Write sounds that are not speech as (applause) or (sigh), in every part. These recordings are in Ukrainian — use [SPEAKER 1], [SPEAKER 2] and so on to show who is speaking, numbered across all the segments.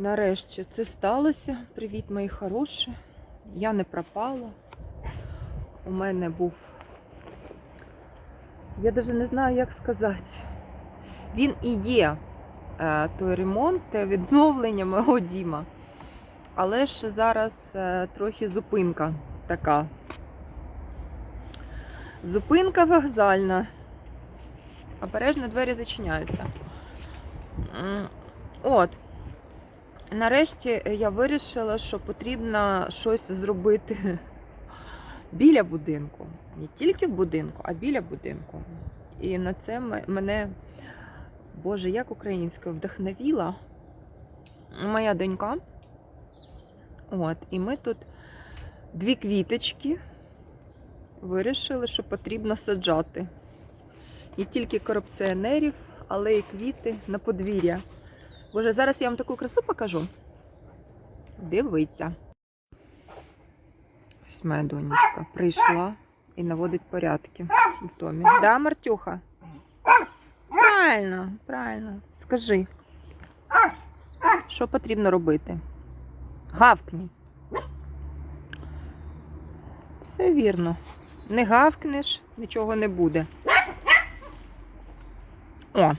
[SPEAKER 1] Нарешті це сталося. Привіт, мої хороші. Я не пропала. У мене був. Я навіть не знаю, як сказати. Він і є е, той ремонт, те відновлення мого діма. Але ж зараз е, трохи зупинка така. Зупинка вокзальна. Обережно двері зачиняються. От. Нарешті я вирішила, що потрібно щось зробити біля будинку. Не тільки в будинку, а біля будинку. І на це мене, Боже, як українською, вдохновіла моя донька. От, і ми тут дві квіточки вирішили, що потрібно саджати. Не тільки корупціонерів, але й квіти на подвір'я. Боже, зараз я вам таку красу покажу. Дивіться. Ось моя донечка прийшла і наводить порядки в домі. Да, Мартюха? Правильно, правильно. Скажи, що потрібно робити? Гавкні. Все вірно. Не гавкнеш, нічого не буде. О,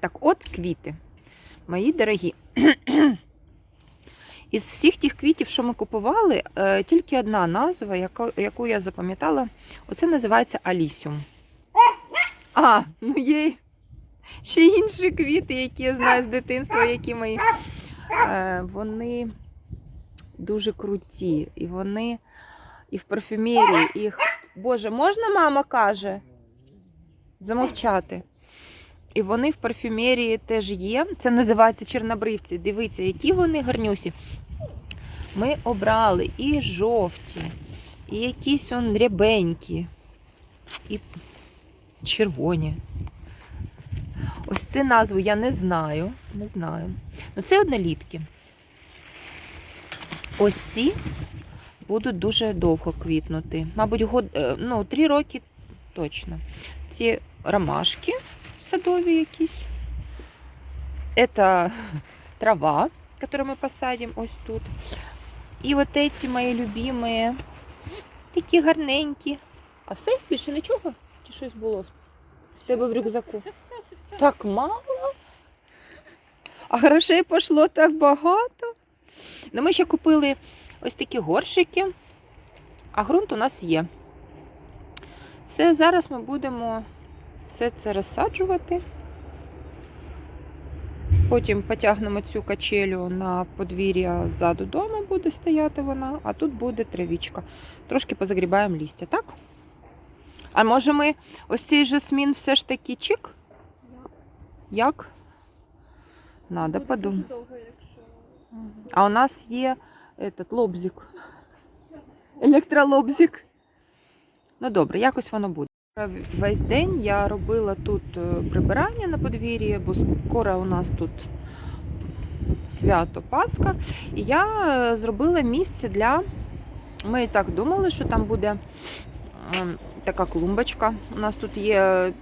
[SPEAKER 1] так от квіти. Мої дорогі. (clears throat) Із всіх тих квітів, що ми купували, е, тільки одна назва, яку я запам'ятала, оце називається Алісіум. А, ну є ще інші квіти, які я знаю з дитинства, які мої. Е, вони дуже круті. І вони і в парфюмерії, їх. Боже, можна, мама каже? Замовчати. І вони в парфюмерії теж є. Це називається чорнобривці. Дивіться, які вони гарнюсі. Ми обрали і жовті, і якісь он рябенькі, і червоні. Ось цю назву я не знаю. Не знаю. Ну це однолітки. Ось ці будуть дуже довго квітнути. Мабуть, год, е, ну, три роки точно. Ці ромашки садові якісь. Это (laughs) трава, которую мы посадим ось тут. І от эти мої любимі, такі гарненькі. А все більше нічого? Чи щось було в тебе в рюкзаку?
[SPEAKER 2] Це все, це все.
[SPEAKER 1] Так мало. А грошей пішло так багато. Ну, ми ще купили ось такі горщики, а ґрунт у нас є. Все, зараз ми будемо все це розсаджувати. Потім потягнемо цю качелю на подвір'я ззаду дому, буде стояти вона, а тут буде травічка. Трошки позагрібаємо листя, так? А може ми ось цей жасмін все ж таки чик? Як? Надо подумати. А у нас є этот лобзик. Електролобзик. Ну добре, якось воно буде. Весь день я робила тут е, прибирання на подвір'ї, бо скоро у нас тут свято Пасха. І я е, зробила місце для. Ми і так думали, що там буде ем, така клумбочка. У нас тут є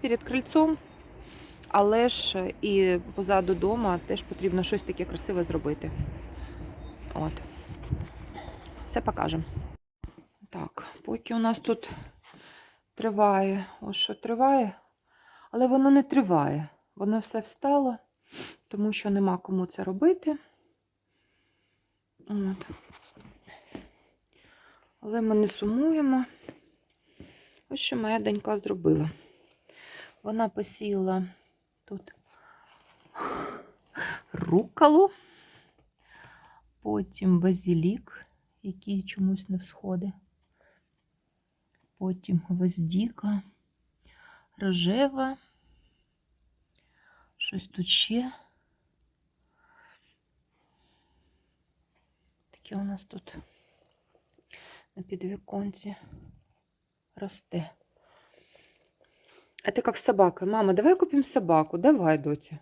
[SPEAKER 1] перед крильцом. Але ж і позаду дома теж потрібно щось таке красиве зробити. От. Все покажемо. Так, поки у нас тут триває, ось що триває, але воно не триває. Воно все встало, тому що нема кому це робити. От. Але ми не сумуємо. Ось що моя донька зробила. Вона посіяла тут рукколу, потім базилік, який чомусь не всходить, потім гвоздіка, рожева, щось тут ще. Таке у нас тут на підвіконці росте. Это как с собакой. Мама, давай купим собаку. Давай, доча.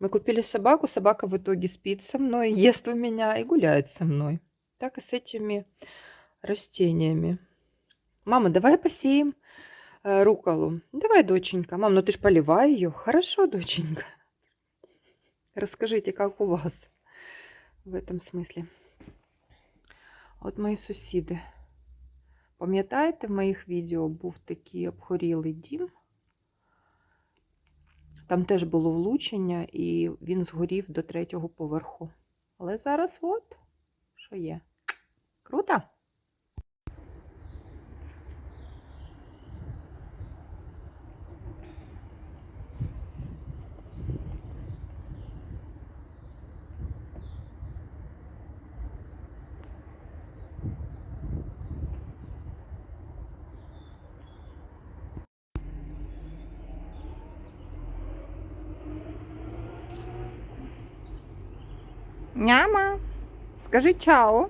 [SPEAKER 1] Мы купили собаку. Собака в итоге спит со мной, ест у меня и гуляет со мной. Так и с этими растениями. Мама, давай посеем э, руколу. Давай, доченька. Мам, ну ты ж поливай ее. Хорошо, доченька. Расскажите, как у вас в этом смислі? От мої сусіди. Пам'ятаєте, в моїх відео був такий обхорілий дім? Там теж було влучення, і він згорів до третього поверху. Але зараз от, що є. Круто? Няма. Скажи чао.